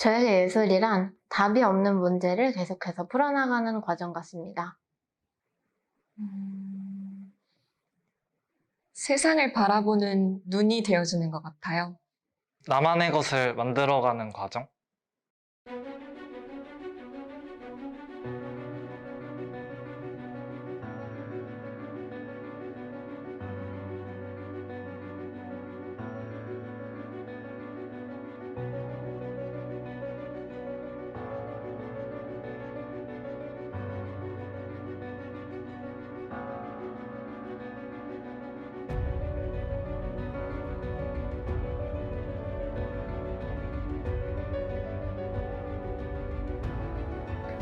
저에게 예술이란 답이 없는 문제를 계속해서 풀어나가는 과정 같습니다. 음, 세상을 바라보는 눈이 되어주는 것 같아요. 나만의 것을 만들어가는 과정?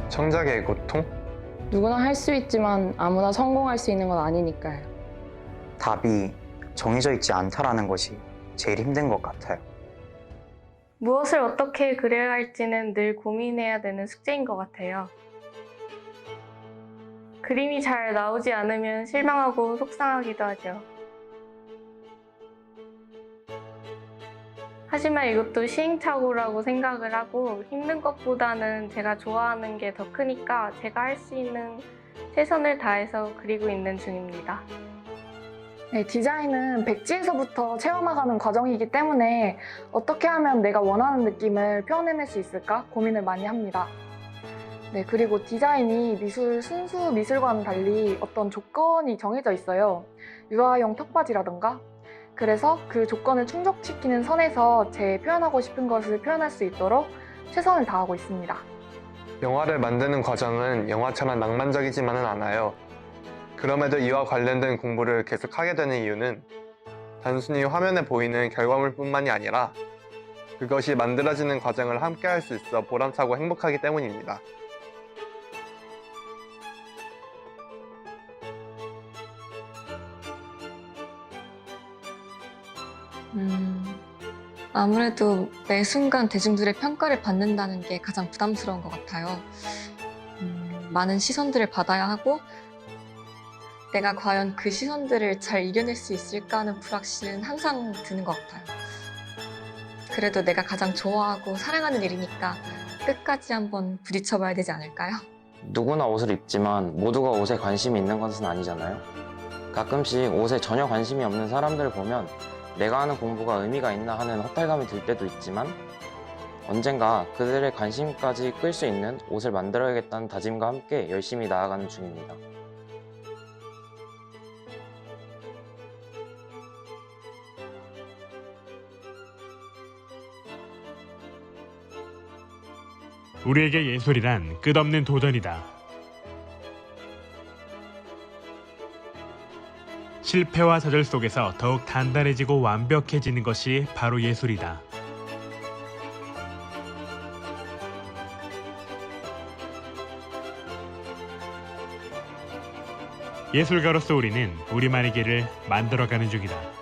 청작의 고통? 누구나 할 수 있지만 아무나 성공할 수 있는 건 아니니까요. 답이 정해져 있지 않다라는 것이 제일 힘든 것 같아요. 무엇을 어떻게 그려야 할지는 늘 고민해야 되는 숙제인 것 같아요. 그림이 잘 나오지 않으면 실망하고 속상하기도 하죠. 하지만 이것도 시행착오라고 생각을 하고 힘든 것보다는 제가 좋아하는 게 더 크니까 제가 할 수 있는 최선을 다해서 그리고 있는 중입니다. 네, 디자인은 백지에서부터 체험해가는 과정이기 때문에 어떻게 하면 내가 원하는 느낌을 표현해낼 수 있을까 고민을 많이 합니다. 네, 그리고 디자인이 미술 순수 미술과는 달리 어떤 조건이 정해져 있어요. 유아용 턱받이라던가. 그래서 그 조건을 충족시키는 선에서 제 표현하고 싶은 것을 표현할 수 있도록 최선을 다하고 있습니다. 영화를 만드는 과정은 영화처럼 낭만적이지만은 않아요. 그럼에도 이와 관련된 공부를 계속 하게 되는 이유는 단순히 화면에 보이는 결과물뿐만이 아니라 그것이 만들어지는 과정을 함께 할 수 있어 보람차고 행복하기 때문입니다. 음, 아무래도 매 순간 대중들의 평가를 받는다는 게 가장 부담스러운 것 같아요. 음, 많은 시선들을 받아야 하고 내가 과연 그 시선들을 잘 이겨낼 수 있을까 하는 불확실은 항상 드는 것 같아요. 그래도 내가 가장 좋아하고 사랑하는 일이니까 끝까지 한번 부딪혀봐야 되지 않을까요? 누구나 옷을 입지만 모두가 옷에 관심이 있는 것은 아니잖아요. 가끔씩 옷에 전혀 관심이 없는 사람들을 보면 내가 하는 공부가 의미가 있나 하는 허탈감이 들 때도 있지만 언젠가 그들의 관심까지 끌 수 있는 옷을 만들어야겠다는 다짐과 함께 열심히 나아가는 중입니다. 우리에게 예술이란 끝없는 도전이다. 실패와 좌절 속에서 더욱 단단해지고 완벽해지는 것이 바로 예술이다. 예술가로서 우리는 우리만의 길을 만들어가는 중이다.